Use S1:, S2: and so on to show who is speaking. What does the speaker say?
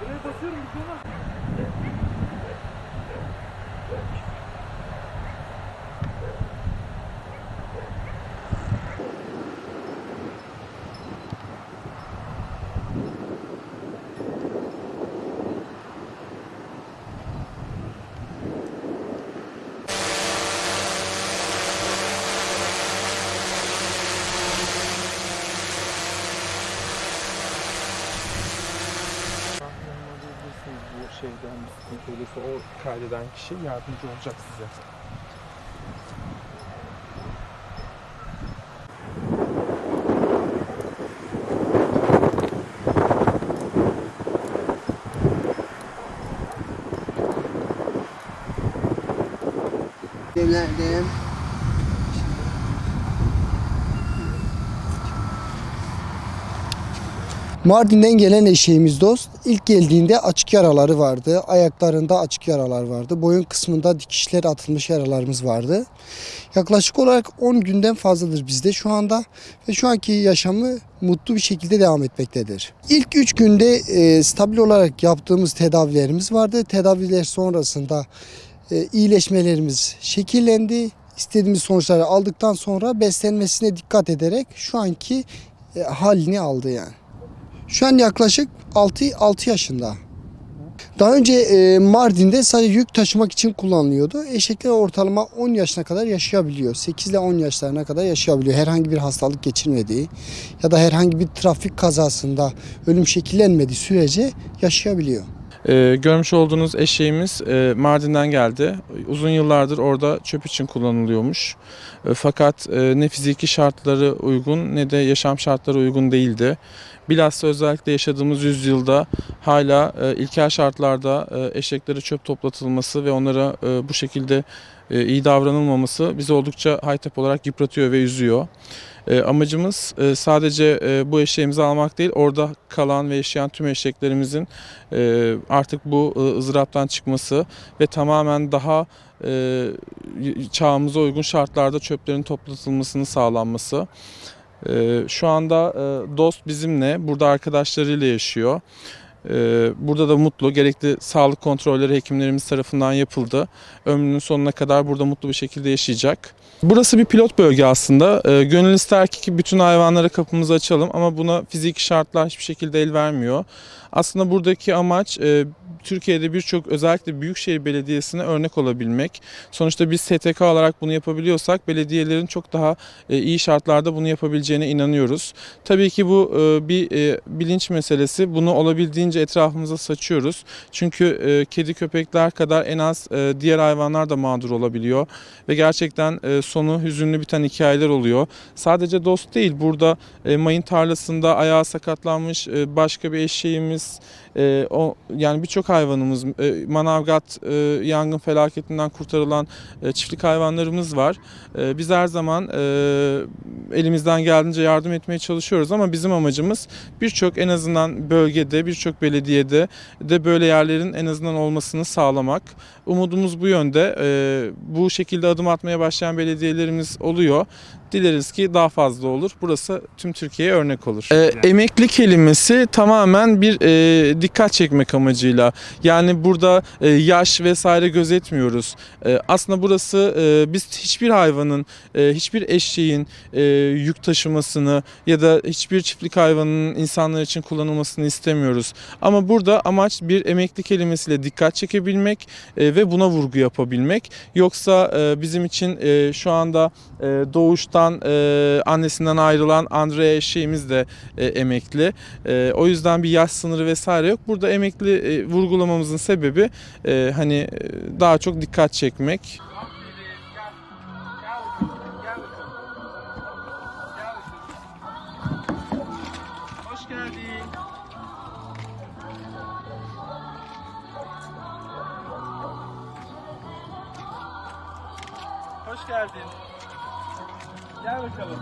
S1: Buraya basıyorum. Buraya şey basıyorum. Yani bir sıkıntı olursa o kaydeden kişi yardımcı olacak size.
S2: Evlerdeyim. Mardin'den gelen eşeğimiz dost. İlk geldiğinde açık yaraları vardı. Ayaklarında açık yaralar vardı. Boyun kısmında dikişler atılmış yaralarımız vardı. Yaklaşık olarak 10 günden fazladır bizde şu anda ve şu anki yaşamı mutlu bir şekilde devam etmektedir. İlk 3 günde e, stabil olarak yaptığımız tedavilerimiz vardı. Tedaviler sonrasında e, iyileşmelerimiz şekillendi. İstediğimiz sonuçları aldıktan sonra beslenmesine dikkat ederek şu anki e, halini aldı yani. Şu an yaklaşık 6, 6 yaşında. Daha önce e, Mardin'de sadece yük taşımak için kullanılıyordu. Eşekler ortalama 10 yaşına kadar yaşayabiliyor. 8 ile 10 yaşlarına kadar yaşayabiliyor. Herhangi bir hastalık geçirmediği ya da herhangi bir trafik kazasında ölüm şekillenmediği sürece yaşayabiliyor.
S1: Ee, görmüş olduğunuz eşeğimiz e, Mardin'den geldi. Uzun yıllardır orada çöp için kullanılıyormuş. E, fakat e, ne fiziki şartları uygun ne de yaşam şartları uygun değildi. Bilhassa özellikle yaşadığımız yüzyılda hala e, ilkel şartlarda e, eşeklere çöp toplatılması ve onlara e, bu şekilde e, iyi davranılmaması bizi oldukça haytap olarak yıpratıyor ve üzüyor. E, amacımız e, sadece e, bu eşeğimizi almak değil, orada kalan ve yaşayan tüm eşeklerimizin e, artık bu e, ızdıraptan çıkması ve tamamen daha e, çağımıza uygun şartlarda çöplerin toplatılmasının sağlanması. E, şu anda e, dost bizimle, burada arkadaşlarıyla yaşıyor. E, burada da mutlu, gerekli sağlık kontrolleri hekimlerimiz tarafından yapıldı. Ömrünün sonuna kadar burada mutlu bir şekilde yaşayacak. Burası bir pilot bölge aslında. E, gönül ister ki bütün hayvanlara kapımızı açalım ama buna fiziki şartlar hiçbir şekilde el vermiyor. Aslında buradaki amaç e, Türkiye'de birçok özellikle Büyükşehir Belediyesi'ne örnek olabilmek. Sonuçta biz STK olarak bunu yapabiliyorsak belediyelerin çok daha e, iyi şartlarda bunu yapabileceğine inanıyoruz. Tabii ki bu e, bir bilinç meselesi. Bunu olabildiğince etrafımıza saçıyoruz. Çünkü e, kedi köpekler kadar en az e, diğer hayvanlar da mağdur olabiliyor ve gerçekten e, sonu hüzünlü biten hikayeler oluyor. Sadece dost değil burada e, mayın tarlasında ayağı sakatlanmış e, başka bir eşeğimiz e, o yani birçok hayvanımız e, Manavgat e, yangın felaketinden kurtarılan e, çiftlik hayvanlarımız var. E, biz her zaman e, elimizden geldiğince yardım etmeye çalışıyoruz ama bizim amacımız birçok en azından bölgede birçok belediyede de böyle yerlerin en azından olmasını sağlamak. Umudumuz bu yönde. E, bu şekilde adım atmaya başlayan belediyelerimiz oluyor. Dileriz ki daha fazla olur. Burası tüm Türkiye'ye örnek olur. E, emekli kelimesi tamamen bir e, dikkat çekmek amacıyla. Yani burada e, yaş vesaire gözetmiyoruz. E, aslında burası e, biz hiçbir hayvanın, e, hiçbir eşeğin e, yük taşımasını ya da hiçbir çiftlik hayvanının insanlar için kullanılmasını istemiyoruz. Ama burada amaç bir emekli kelimesiyle dikkat çekebilmek e, ve buna vurgu yapabilmek. Yoksa e, bizim için e, şu anda e, doğuştan e, annesinden ayrılan Andre eşeğimiz de e, emekli. E, o yüzden bir yaş sınırı vesaire yok. Burada emekli e, vurgulamamızın sebebi e, hani e, daha çok dikkat çekmek. Hoş geldin. Gel bakalım.